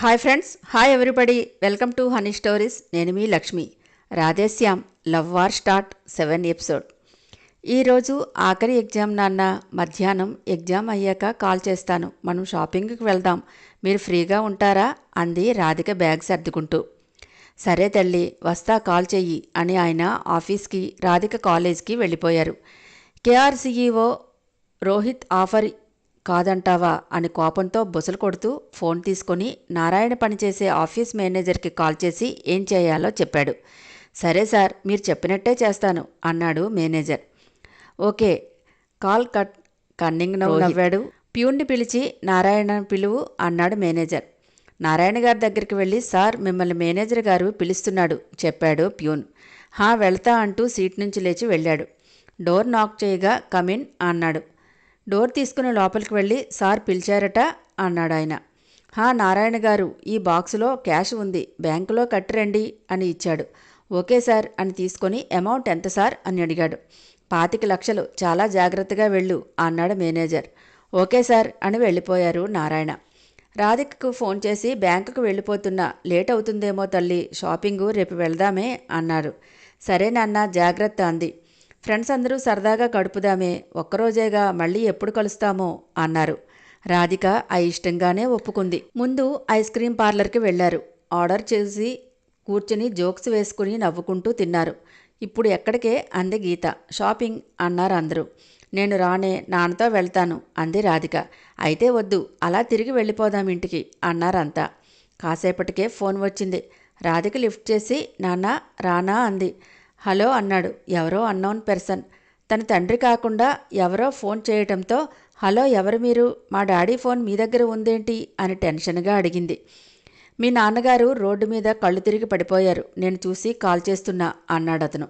Hi friends hi everybody. Welcome to honey stories. నేను మీ Lakshmi. Radheshyam love war start seven episode. ఈరోజు ఆఖరి exam నాన్న. మధ్యాహ్నం exam అయ్యాక కాల్ చేస్తాను. మనం షాపింగ్కి వెళ్దాం. మీరు ఫ్రీగా ఉంటారా? అంది రాధిక బ్యాగ్ సర్దుకుంటూ సరే తల్లి వస్తా కాల్ చెయ్యి అని ఆయన ఆఫీస్కి రాధిక కాలేజ్కి వెళ్ళిపోయారు. కేఆర్సీఈఓ రోహిత్ ఆఫర్ కాదంటావా అని కోపంతో బుసలు కొడుతూ ఫోన్ తీసుకొని నారాయణ పనిచేసే ఆఫీస్ మేనేజర్కి కాల్ చేసి ఏం చేయాలో చెప్పాడు. సరే సార్ మీరు చెప్పినట్టే చేస్తాను అన్నాడు manager. Okay call cut cunning నవ్వు నవ్వాడు. ప్యూన్ని పిలిచి నారాయణ పిలువు అన్నాడు మేనేజర్. నారాయణ గారి దగ్గరికి వెళ్ళి సార్ మిమ్మల్ని మేనేజర్ గారు పిలుస్తున్నాడు చెప్పాడు ప్యూన్. హా వెళ్తా అంటూ సీట్ నుంచి లేచి వెళ్ళాడు. డోర్ నాక్ చేయగా కమిన్ అన్నాడు. డోర్ తీసుకుని లోపలికి వెళ్ళి సార్ పిలిచారట అన్నాడు ఆయన హా నారాయణ గారు ఈ బాక్సులో క్యాష్ ఉంది బ్యాంకులో కట్టిరండి అని ఇచ్చాడు. ఓకే సార్ అని తీసుకొని అమౌంట్ ఎంత సార్ అని అడిగాడు. పాతిక లక్షలు చాలా జాగ్రత్తగా వెళ్ళు అన్నాడు మేనేజర్. ఓకే సార్ అని వెళ్ళిపోయారు నారాయణ. రాధికకు ఫోన్ చేసి బ్యాంకుకు వెళ్ళిపోతున్నా లేట్ అవుతుందేమో తల్లి షాపింగు రేపు వెళ్దామే అన్నారు. సరే నాన్న జాగ్రత్త అంది. ఫ్రెండ్స్ అందరూ సరదాగా గడుపుదామే ఒక్కరోజేగా మళ్ళీ ఎప్పుడు కలుస్తామో అన్నారు. రాధిక ఆ ఇష్టంగానే ఒప్పుకుంది. ముందు ఐస్ క్రీం పార్లర్కి వెళ్ళారు ఆర్డర్ చేసి కూర్చుని జోక్స్ వేసుకుని నవ్వుకుంటూ తిన్నారు. ఇప్పుడు ఎక్కడికే? అంది గీత. షాపింగ్ అన్నారు అందరూ. నేను రానే నాన్నతో వెళ్తాను అంది రాధిక. అయితే వద్దు అలా తిరిగి వెళ్ళిపోదాం ఇంటికి అన్నారంతా. కాసేపటికే ఫోన్ వచ్చింది. రాధిక లిఫ్ట్ చేసి నాన్న రానా అంది. హలో అన్నాడు. ఎవరో అన్నోన్ పర్సన్. తన తండ్రి కాకుండా ఎవరో ఫోన్ చేయటంతో హలో ఎవరు మీరు? మా డాడీ ఫోన్ మీ దగ్గర ఉందేంటి? అని టెన్షన్గా అడిగింది. మీ నాన్నగారు రోడ్డు మీద కళ్ళు తిరిగి పడిపోయారు. నేను చూసి కాల్ చేస్తున్నా అన్నాడు అతను.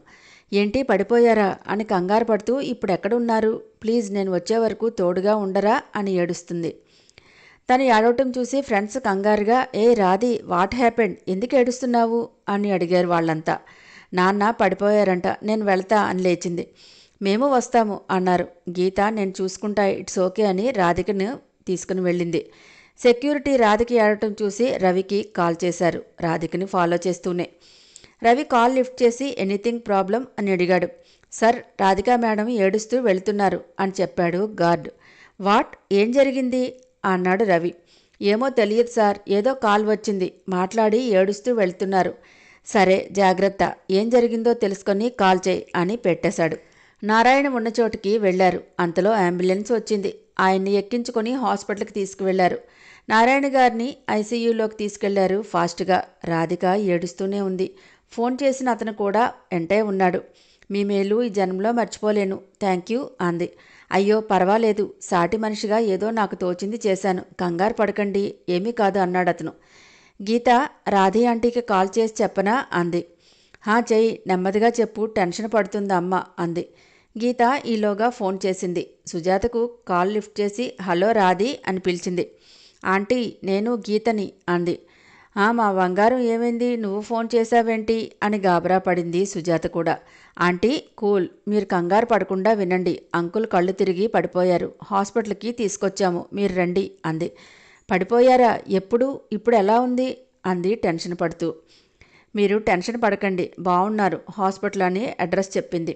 ఏంటి పడిపోయారా? అని కంగారు పడుతూ ఇప్పుడు ఎక్కడున్నారు? ప్లీజ్ నేను వచ్చే వరకు తోడుగా ఉండరా? అని ఏడుస్తుంది. తను ఏడవటం చూసి ఫ్రెండ్స్ కంగారుగా ఏ రాది వాట్ హ్యాపెండ్? ఎందుకు ఏడుస్తున్నావు? అని అడిగారు వాళ్ళంతా. నాన్న పడిపోయారంట నేను వెళ్తా అని లేచింది. మేము వస్తాము అన్నారు. గీత నేను చూసుకుంటా ఇట్స్ ఓకే అని రాధికను తీసుకుని వెళ్ళింది. సెక్యూరిటీ రాధిక ఏడటం చూసి రవికి కాల్ చేశారు. రాధికని ఫాలో చేస్తూనే. రవి కాల్ లిఫ్ట్ చేసి ఎనీథింగ్ ప్రాబ్లం? అని అడిగాడు. సార్ రాధికా మేడం ఏడుస్తూ వెళుతున్నారు అని చెప్పాడు గార్డ్. వాట్? ఏం జరిగింది? అన్నాడు రవి. ఏమో తెలియదు సార్ ఏదో కాల్ వచ్చింది. మాట్లాడి ఏడుస్తూ వెళ్తున్నారు. సరే జాగ్రత్త. ఏం జరిగిందో తెలుసుకొని కాల్ చేయి అని పెట్టేశాడు. నారాయణ ఉన్న చోటికి వెళ్ళారు అంతలో అంబులెన్స్ వచ్చింది. ఆయన్ని ఎక్కించుకొని హాస్పిటల్కి తీసుకువెళ్ళారు నారాయణ గారిని ఐసీయూలోకి తీసుకెళ్ళారు ఫాస్ట్గా. రాధిక ఏడుస్తూనే ఉంది. ఫోన్ చేసిన అతను కూడా వెంటే ఉన్నాడు. మీ మేలు ఈ జన్మలో మర్చిపోలేను. థ్యాంక్ యూ అంది. అయ్యో పర్వాలేదు. సాటి మనిషిగా ఏదో నాకు తోచింది చేశాను. కంగారు పడకండి. ఏమీ కాదు అన్నాడు అతను. గీత రాధి ఆంటీకి కాల్ చేసి చెప్పనా? అంది. హా చెయ్యి నెమ్మదిగా చెప్పు టెన్షన్ పడుతుంది అమ్మ? అంది. గీత ఈలోగా ఫోన్ చేసింది. సుజాతకు కాల్ లిఫ్ట్ చేసి హలో రాధి అని పిలిచింది. ఆంటీ నేను గీతని అంది. "ఆ, మా బంగారం ఏమైంది? నువ్వు ఫోన్ చేశావేంటి? అని గాబరా పడింది సుజాత కూడా. Aunty cool. మీరు కంగారు పడకుండా వినండి. అంకుల్ కళ్ళు తిరిగి పడిపోయారు. హాస్పిటల్కి తీసుకొచ్చాము. మీరు రండి అంది. పడిపోయారా? ఎప్పుడు? ఇప్పుడు ఎలా ఉంది? అంది టెన్షన్ పడుతూ. మీరు టెన్షన్ పడకండి బాగున్నారు హాస్పిటల్ అని అడ్రస్ చెప్పింది.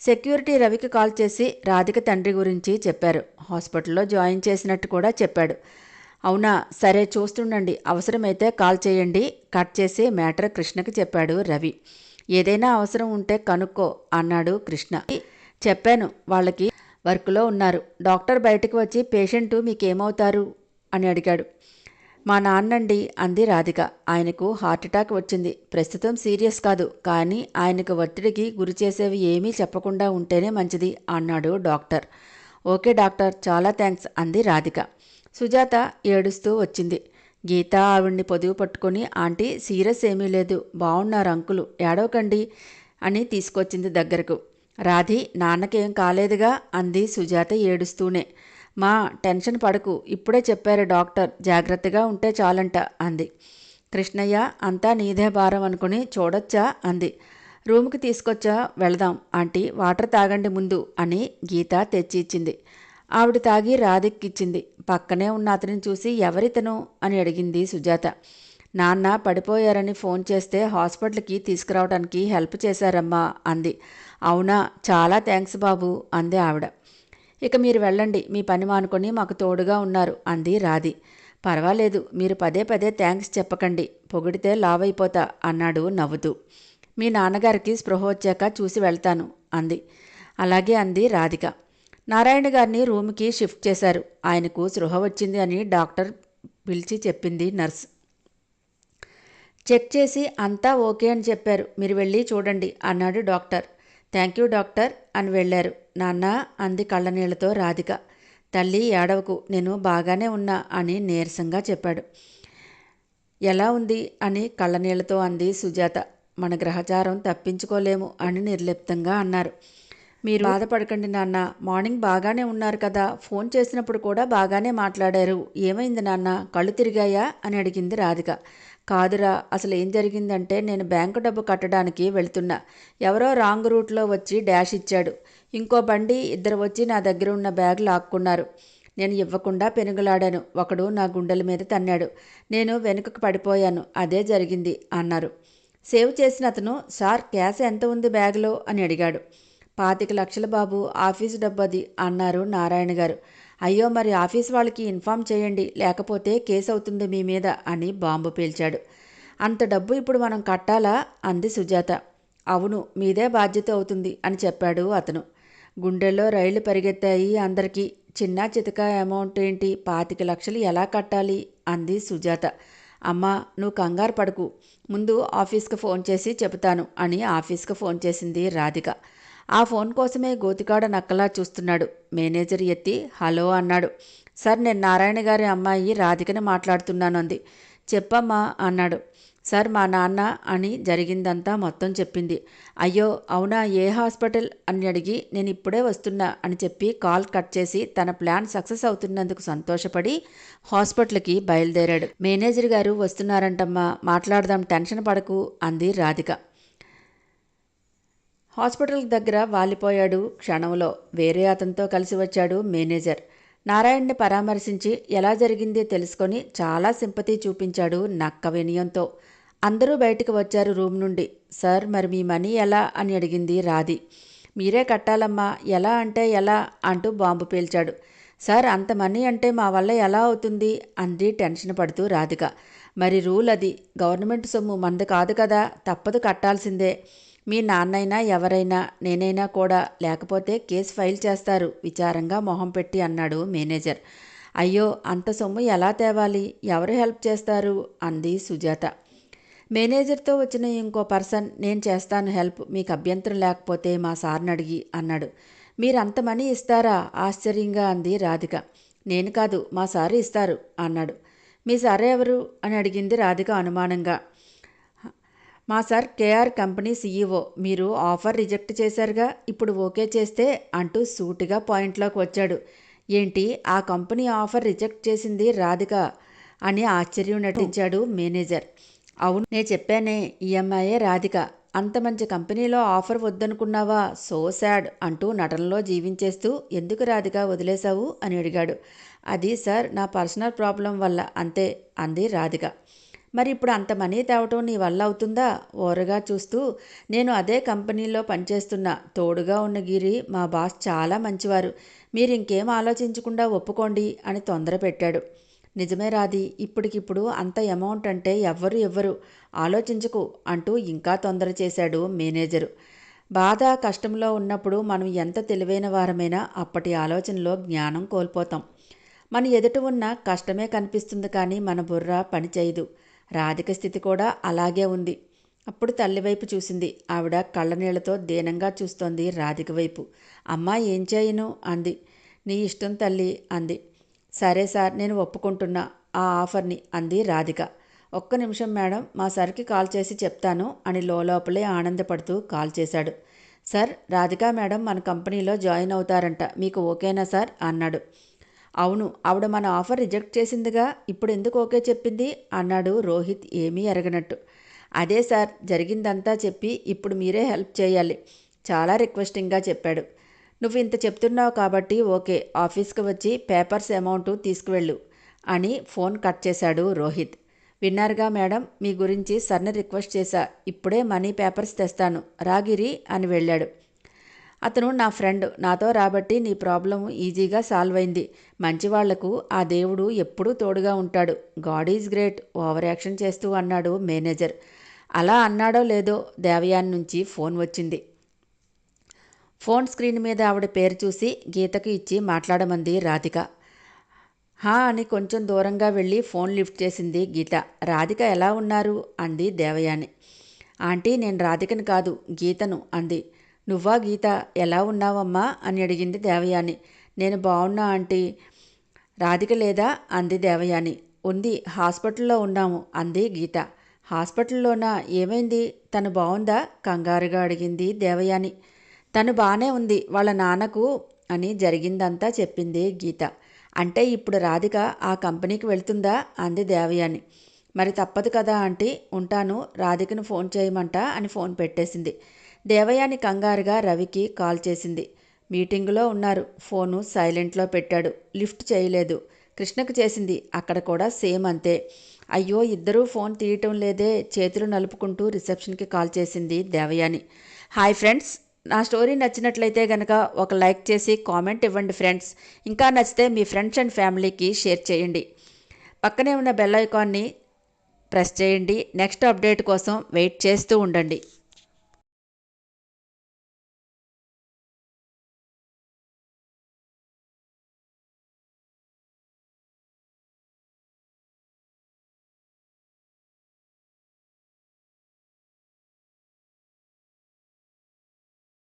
సెక్యూరిటీ రవికి కాల్ చేసి రాధిక తండ్రి గురించి చెప్పారు. హాస్పిటల్లో జాయిన్ చేసినట్టు కూడా చెప్పాడు. అవునా సరే చూస్తుండండి అవసరమైతే కాల్ చేయండి కట్ చేసి మ్యాటర్ కృష్ణకి చెప్పాడు రవి. ఏదైనా అవసరం ఉంటే కనుక్కో అన్నాడు కృష్ణ. చెప్పాను వాళ్ళకి వర్క్లో ఉన్నారు. డాక్టర్ బయటకు వచ్చి పేషెంట్ మీకేమవుతారు? అని అడిగాడు. మా నాన్నండి అంది రాధిక. ఆయనకు హార్ట్అటాక్ వచ్చింది. ప్రస్తుతం సీరియస్ కాదు కానీ ఆయనకు ఒత్తిడికి గురి చేసేవి ఏమీ చెప్పకుండా ఉంటేనే మంచిది అన్నాడు డాక్టర్. ఓకే డాక్టర్ చాలా థ్యాంక్స్ అంది రాధిక. సుజాత ఏడుస్తూ వచ్చింది. గీత ఆవిడ్ని పొదువు పట్టుకొని ఆంటీ సీరియస్ ఏమీ లేదు. బాగున్నారు అంకులు. ఏడవకండి అని తీసుకొచ్చింది దగ్గరకు. రాధి నాన్నకేం కాలేదుగా అంది సుజాత ఏడుస్తూనే. మా టెన్షన్ పడకు. ఇప్పుడే చెప్పారు డాక్టర్. జాగ్రత్తగా ఉంటే చాలంట అంది. కృష్ణయ్య అంతా నీదే భారం అనుకుని చూడొచ్చా అంది. రూమ్కి తీసుకొచ్చా వెళదాం. ఆంటీ వాటర్ తాగండి ముందు అని గీత తెచ్చి ఇచ్చింది ఆవిడ తాగి రాధిక్కిచ్చింది పక్కనే ఉన్న అతనిని చూసి ఎవరితను? అని అడిగింది సుజాత. నాన్న పడిపోయారని ఫోన్ చేస్తే హాస్పిటల్కి తీసుకురావడానికి హెల్ప్ చేశారమ్మా అంది. అవునా చాలా థ్యాంక్స్ బాబు అంది ఆవిడ. ఇక మీరు వెళ్ళండి మీ పని మానుకొని మాకు తోడుగా ఉన్నారు అంది రాధి. పర్వాలేదు మీరు పదే పదే థ్యాంక్స్ చెప్పకండి పొగిడితే లావైపోతా అయిపోతా అన్నాడు నవ్వుతూ. మీ నాన్నగారికి స్పృహ వచ్చాక చూసి వెళ్తాను అంది. అలాగే అంది రాధిక. నారాయణ గారిని రూమ్కి షిఫ్ట్ చేశారు. ఆయనకు స్పృహ వచ్చింది అని డాక్టర్ పిలిచి చెప్పింది నర్స్. చెక్ చేసి అంతా ఓకే అని చెప్పారు మీరు వెళ్ళి చూడండి అన్నాడు డాక్టర్. థ్యాంక్ యూ డాక్టర్ అని వెళ్ళారు. నాన్న అంది కళ్ళనీళ్ళతో రాధిక. తల్లి ఏడవకు నేను బాగానే ఉన్నా అని నీరసంగా చెప్పాడు. ఎలా ఉంది? అని కళ్ళనీళ్ళతో అంది సుజాత. మన గ్రహచారం తప్పించుకోలేము అని నిర్లిప్తంగా అన్నారు. మీరు బాధపడకండి నాన్న. మార్నింగ్ బాగానే ఉన్నారు కదా. ఫోన్ చేసినప్పుడు కూడా బాగానే మాట్లాడారు. ఏమైంది నాన్న? కళ్ళు తిరిగాయా? అని అడిగింది రాధిక. కాదురా అసలు ఏం జరిగిందంటే నేను బ్యాంకు డబ్బు కట్టడానికి వెళ్తున్నా. ఎవరో రాంగ్ రూట్లో వచ్చి డాష్ ఇచ్చాడు. ఇంకో బండి ఇద్దరు వచ్చి నా దగ్గర ఉన్న బ్యాగ్ లాక్కున్నారు. నేను ఇవ్వకుండా పెనుగులాడాను. ఒకడు నా గుండెల మీద తన్నాడు. నేను వెనుకకు పడిపోయాను. అదే జరిగింది అన్నారు. సేవ్ చేసిన అతను సార్ క్యాష్ ఎంత ఉంది బ్యాగ్లో? అని అడిగాడు. పాతిక లక్షల బాబు ఆఫీసు డబ్బది అన్నారు నారాయణ గారు. అయ్యో మరి ఆఫీస్ వాళ్ళకి ఇన్ఫామ్ చేయండి. లేకపోతే కేసు అవుతుంది మీ మీద అని బాంబు పీల్చాడు. అంత డబ్బు ఇప్పుడు మనం కట్టాలా? అంది సుజాత. అవును మీదే బాధ్యత అవుతుంది అని చెప్పాడు అతను. గుండెల్లో రైళ్ళు పరిగెత్తాయి. అందరికీ చిన్న చితక అమౌంట్ ఏంటి? పాతిక లక్షలు ఎలా కట్టాలి? అంది సుజాత. అమ్మా నువ్వు కంగారు పడకు. ముందు ఆఫీస్కి ఫోన్ చేసి చెబుతాను అని ఆఫీస్కి ఫోన్ చేసింది రాధిక. ఆ ఫోన్ కోసమే గోతికాడ నక్కలా చూస్తున్నాడు. మేనేజర్ ఎత్తి హలో అన్నాడు. సార్ నేను నారాయణ గారి అమ్మాయి రాధికని మాట్లాడుతున్నాను అంది. చెప్పమ్మా అన్నాడు. సార్ మా నాన్న అని జరిగిందంతా మొత్తం చెప్పింది. అయ్యో అవునా ఏ హాస్పిటల్? అని అడిగి నేను ఇప్పుడే వస్తున్నా అని చెప్పి కాల్ కట్ చేసి తన ప్లాన్ సక్సెస్ అవుతున్నందుకు సంతోషపడి హాస్పిటల్కి బయలుదేరాడు. మేనేజర్ గారు వస్తున్నారంటమ్మా మాట్లాడదాం టెన్షన్ పడకు అంది రాధిక. హాస్పిటల్ దగ్గర వాలిపోయాడు క్షణంలో. వేరే అతనితో కలిసి వచ్చాడు మేనేజర్. నారాయణ్ని పరామర్శించి ఎలా జరిగిందో తెలుసుకొని చాలా సింపతి చూపించాడు నక్క వినయంతో. అందరూ బయటికి వచ్చారు రూమ్ నుండి. సార్ మరి మీ మనీ ఎలా? అని అడిగింది రాధి. మీరే కట్టాలమ్మా. ఎలా అంటే ఎలా? అంటూ బాంబు పేల్చాడు. సార్ అంత మనీ అంటే మా వల్ల ఎలా అవుతుంది? అంది టెన్షన్ పడుతూ రాధిక. మరి రూల్ అది. గవర్నమెంట్ సొమ్ము మంది కాదు కదా. తప్పదు కట్టాల్సిందే. మీ నాన్నైనా ఎవరైనా నేనైనా కూడా లేకపోతే కేసు ఫైల్ చేస్తారు. విచారంగా మొహం పెట్టి అన్నాడు మేనేజర్. అయ్యో అంత సొమ్ము ఎలా తేవాలి? ఎవరు హెల్ప్ చేస్తారు? అంది సుజాత. మేనేజర్తో వచ్చిన ఇంకో పర్సన్ నేను చేస్తాను హెల్ప్ మీకు అభ్యంతరం లేకపోతే మా సార్ని అడిగి అన్నాడు. మీరంత మనీ ఇస్తారా? ఆశ్చర్యంగా అంది రాధిక. నేను కాదు మా సారు ఇస్తారు అన్నాడు. మీ సార్ ఎవరు? అని అడిగింది రాధిక అనుమానంగా. మా సార్ కేఆర్ కంపెనీ సీఈఓ. మీరు ఆఫర్ రిజెక్ట్ చేశారుగా. ఇప్పుడు ఓకే చేస్తే అంటూ సూటిగా పాయింట్లోకి వచ్చాడు. ఏంటి ఆ కంపెనీ ఆఫర్ రిజెక్ట్ చేసింది రాధిక అని ఆశ్చర్యం నటించాడు మేనేజర్. అవును నేను చెప్పానే ఈఎంఐఏ రాధిక. అంత మంచి కంపెనీలో ఆఫర్ వద్దనుకున్నావా? సో శాడ్ అంటూ నటనలో జీవించేస్తూ ఎందుకు రాధిక వదిలేశావు? అని అడిగాడు. అది సార్ నా పర్సనల్ ప్రాబ్లం వల్ల. అంతే అంది రాధిక. మరి ఇప్పుడు అంత మనీ తేవటం నీ వల్ల అవుతుందా? ఓరగా చూస్తూ నేను అదే కంపెనీలో పనిచేస్తున్నా. తోడుగా ఉన్న గిరి మా బాస్ చాలా మంచివారు. మీరు ఇంకేం ఆలోచించకుండా ఒప్పుకోండి అని తొందర పెట్టాడు. నిజమే రాది ఇప్పటికిప్పుడు అంత అమౌంట్ అంటే ఎవ్వరు ఎవ్వరు. ఆలోచించకు అంటూ ఇంకా తొందర చేశాడు మేనేజరు. బాధ కష్టంలో ఉన్నప్పుడు మనం ఎంత తెలివైన వారమైనా అప్పటి ఆలోచనలో జ్ఞానం కోల్పోతాం. మన ఎదుట ఉన్న కష్టమే కనిపిస్తుంది కానీ మన బుర్ర పని చేయదు. రాధిక స్థితి కూడా అలాగే ఉంది. అప్పుడు తల్లివైపు చూసింది. ఆవిడ కళ్ళనీళ్ళతో దీనంగా చూస్తోంది రాధిక వైపు. అమ్మా ఏం చేయను? అంది. నీ ఇష్టం తల్లి అంది. సరే సార్ నేను ఒప్పుకుంటున్నా ఆ ఆఫర్ని అంది రాధిక. ఒక్క నిమిషం మేడం మా సార్కి కాల్ చేసి చెప్తాను అని లోపలే ఆనందపడుతూ కాల్ చేశాడు. సార్ రాధిక మేడం మన కంపెనీలో జాయిన్ అవుతారంట మీకు ఓకేనా సార్? అన్నాడు. అవును ఆవిడ మన ఆఫర్ రిజెక్ట్ చేసిందిగా ఇప్పుడు ఎందుకు ఓకే చెప్పింది? అన్నాడు రోహిత్ ఏమీ ఎరగనట్టు అదే సార్ జరిగిందంతా చెప్పి ఇప్పుడు మీరే హెల్ప్ చేయాలి. చాలా రిక్వెస్టింగ్గా చెప్పాడు. నువ్వు ఇంత చెప్తున్నావు కాబట్టి ఓకే ఆఫీస్కి వచ్చి పేపర్స్ అమౌంట్ తీసుకువెళ్ళు అని ఫోన్ కట్ చేశాడు రోహిత్. విన్నారుగా మేడం మీ గురించి సర్ని రిక్వెస్ట్ చేశా. ఇప్పుడే మనీ పేపర్స్ తెస్తాను. రాగిరి అని వెళ్ళాడు. అతను నా ఫ్రెండ్ నాతో రాబట్టి నీ ప్రాబ్లం ఈజీగా సాల్వ్ అయింది. మంచివాళ్ళకు ఆ దేవుడు ఎప్పుడూ తోడుగా ఉంటాడు. God is great over action చేస్తూ అన్నాడు మేనేజర్. అలా అన్నాడో లేదో దేవయాన్ నుంచి ఫోన్ వచ్చింది. ఫోన్ స్క్రీన్ మీద ఆవిడ పేరు చూసి గీతకు ఇచ్చి మాట్లాడమంది రాధిక. హా అని కొంచెం దూరంగా వెళ్ళి ఫోన్ లిఫ్ట్ చేసింది గీత. రాధిక ఎలా ఉన్నారు? అంది దేవయాని. ఆంటీ నేను రాధికను కాదు గీతను అంది. నువ్వా గీత? ఎలా ఉన్నావమ్మా? అని అడిగింది దేవయాని. నేను బాగున్నా ఆంటీ. రాధిక లేదా? అంది దేవయాని. ఉంది హాస్పిటల్లో ఉన్నాము అంది గీత. హాస్పిటల్లోనా? ఏమైంది? తను బాగుందా కంగారుగా అడిగింది దేవయాని. తను బాగానే ఉంది వాళ్ళ నాన్నకు అని జరిగిందంతా చెప్పింది గీత. అంటే ఇప్పుడు రాధిక ఆ కంపెనీకి వెళ్తుందా? అంది దేవయాని. మరి తప్పదు కదా ఆంటీ ఉంటాను రాధికను ఫోన్ చేయమంట అని ఫోన్ పెట్టేసింది. దేవయాని కంగారుగా రవికి కాల్ చేసింది. మీటింగులో ఉన్నారు. ఫోను సైలెంట్లో పెట్టాడు. లిఫ్ట్ చేయలేదు. కృష్ణకు చేసింది. అక్కడ కూడా సేమ్ అంతే. అయ్యో ఇద్దరూ ఫోన్ తీయటం లేదే. చేతులు నలుపుకుంటూ రిసెప్షన్కి కాల్ చేసింది దేవయాని. Hi friends. నా స్టోరీ నచ్చినట్లయితే కనుక ఒక లైక్ చేసి కామెంట్ ఇవ్వండి ఫ్రెండ్స్. ఇంకా నచ్చితే మీ ఫ్రెండ్స్ అండ్ ఫ్యామిలీకి షేర్ చేయండి. పక్కనే ఉన్న బెల్ ఐకాన్ని ప్రెస్ చేయండి. నెక్స్ట్ అప్డేట్ కోసం వెయిట్ చేస్తూ ఉండండి.